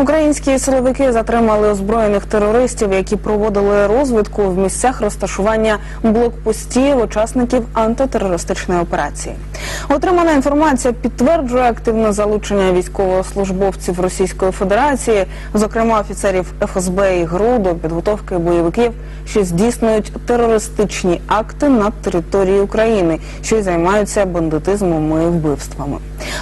Українські силовики затримали озброєних терористів, які проводили розвідку в місцях розташування блокпостів учасників антитерористичної операції. Отримана інформація підтверджує активне залучення військовослужбовців Російської Федерації, зокрема офіцерів ФСБ і ГРУ до підготовки бойовиків, що здійснюють терористичні акти на території України, що й займаються бандитизмом і вбивствами.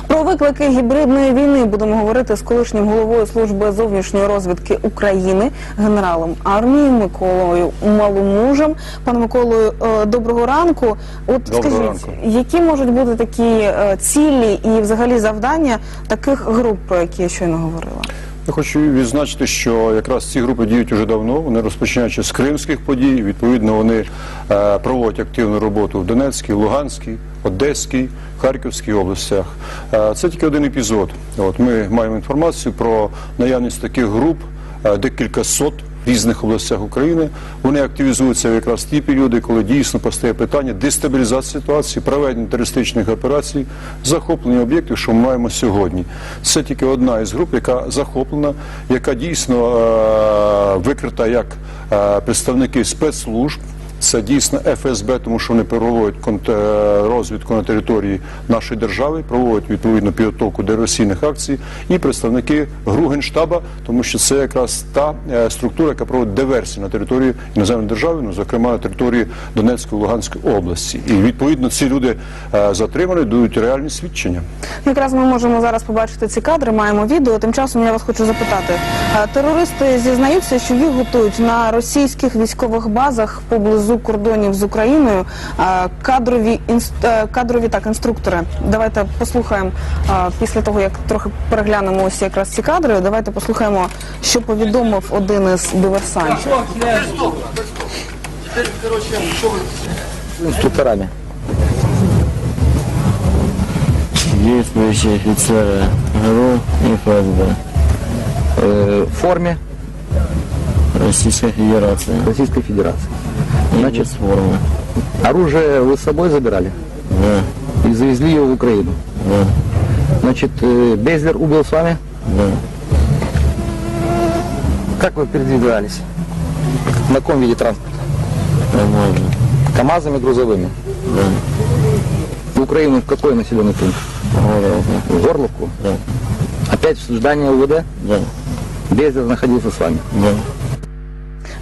Про виклики гібридної війни будемо говорити з колишнім головою служби зовнішньої розвідки України, генералом армії Миколою Маломужем. Пане Миколою, е, доброго ранку. От Доброго скажіть, ранку. які можуть бути такі е, цілі і взагалі завдання таких груп, про які я щойно говорила? Я хочу відзначити, що якраз ці групи діють уже давно. Вони розпочинаючи з кримських подій. Відповідно, вони е, проводять активну роботу в Донецькій, Луганській, Одеській, Харківській областях. Е, це тільки один епізод. От ми маємо інформацію про наявність таких груп, е, декілька сот. в Різних областях України вони активізуються якраз в ті періоди, коли дійсно постає питання дестабілізації ситуації, проведення терористичних операцій, захоплення об'єктів, що ми маємо сьогодні. Це тільки одна із груп, яка захоплена, яка дійсно е, викрита як е, представники спецслужб. Це дійсно ФСБ, тому що вони проводять е, розвідку на території нашої держави, проводять відповідно підготовку до диверсійних акцій, і представники ГРУ Генштаба, тому що це якраз та е, структура, яка проводить диверсії на території іноземної держави, ну зокрема на території Донецької Луганської області. І відповідно ці люди е, затримані, дають реальні свідчення. Якраз ми можемо зараз побачити ці кадри, маємо відео. Тим часом я вас хочу запитати. Терористи зізнаються, що їх готують на російських військових базах поблизу кордонів з Україною. Кадрові е, кадрові так інструктори. Давайте послухаємо після того, як трохи переглянемо ось якраз ці кадри. Давайте послухаємо, що повідомив один із диверсантів. инструкторами. действующие офицеры ГРУ и ФСБ Э, в форме Российской Федерации. Российской Федерации. Значит, формы. оружие вы с собой забирали Да, и завезли его в Украину. да, Значит, э, Безлер убил с вами? да. Как вы передвигались? На каком виде транспорта? Нормально. КАМАЗами грузовыми? Да. В Украину в какой населенный пункт? В Горловку? Да, Опять в здание УВД? да, Безлер находился с вами. да.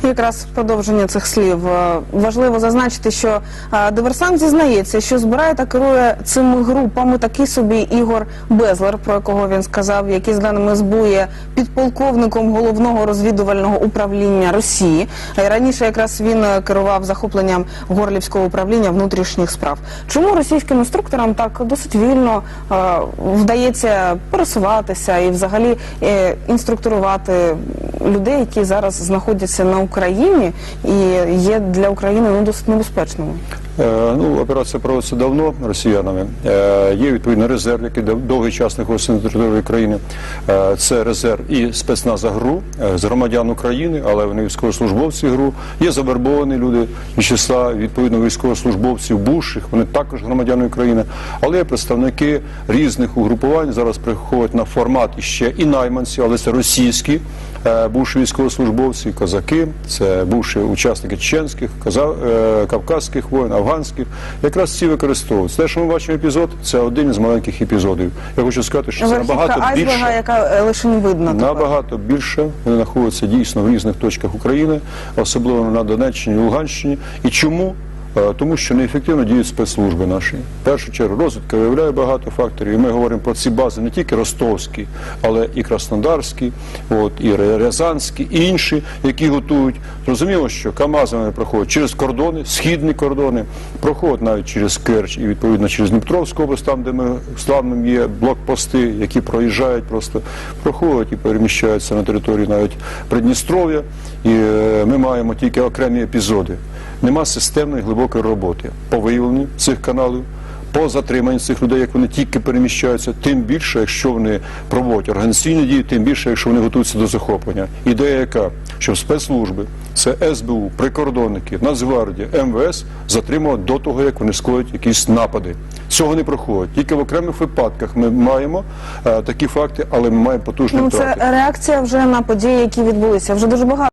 Якраз продовження цих слів е, важливо зазначити, що е, диверсант зізнається, що збирає та керує цими групами такий собі Ігор Безлер, про якого він сказав, який з даними СБУ є підполковником головного розвідувального управління Росії. Е, Раніше якраз він керував захопленням горлівського управління внутрішніх справ. Чому російським інструкторам так досить вільно вдається пересуватися і взагалі інструктурувати людей, які зараз знаходяться на Україні і є для України ну, досить небезпечними. Е, Ну, операція проводиться давно росіянами. Е, Є відповідно резерв, який довгий час знаходиться на території України. Е, Це резерв і спецназа ГРУ з громадян України, але вони військовослужбовці ГРУ. Є завербовані люди із числа відповідно військовослужбовців бувших, вони також громадяни України, але є представники різних угрупувань. Зараз приходять на формат іще і найманці, але це російські бувші військовослужбовці, козаки, це бувші учасники чеченських, каза- е, кавказських воїн, афганських. Якраз ці використовуються. Те, що ми бачимо епізод, це один із маленьких епізодів. Я хочу сказати, що це набагато айсберга, більше. яка е, лише не видно. Набагато більше вони знаходяться дійсно в різних точках України, особливо на Донеччині, Луганщині. І чому? Е, Тому що неефективно діють спецслужби наші. В першу чергу розвідка виявляє багато факторів. І ми говоримо про ці бази не тільки ростовські, але і краснодарські, от, і рязанські, і інші, які готують. Зрозуміло, що КАМАЗами проходять через кордони, східні кордони, проходять навіть через Керч і відповідно через Дніпровську область, там, де ми славним є блокпости, які проїжджають просто, проходять і переміщаються на території навіть Придністров'я. І е, ми маємо тільки окремі епізоди. Нема системної глибокої роботи по виявленню цих каналів, по затриманню цих людей, як вони тільки переміщаються, тим більше, якщо вони проводять організаційні дії, тим більше, якщо вони готуються до захоплення. Ідея яка, що спецслужби, це СБУ, прикордонники, Нацгвардія, МВС затримують до того, як вони скоють якісь напади. Цього не проходить. Тільки в окремих випадках ми маємо е, такі факти, але ми маємо потужні Ну втрати. це реакція вже на події, які відбулися. Вже дуже багато.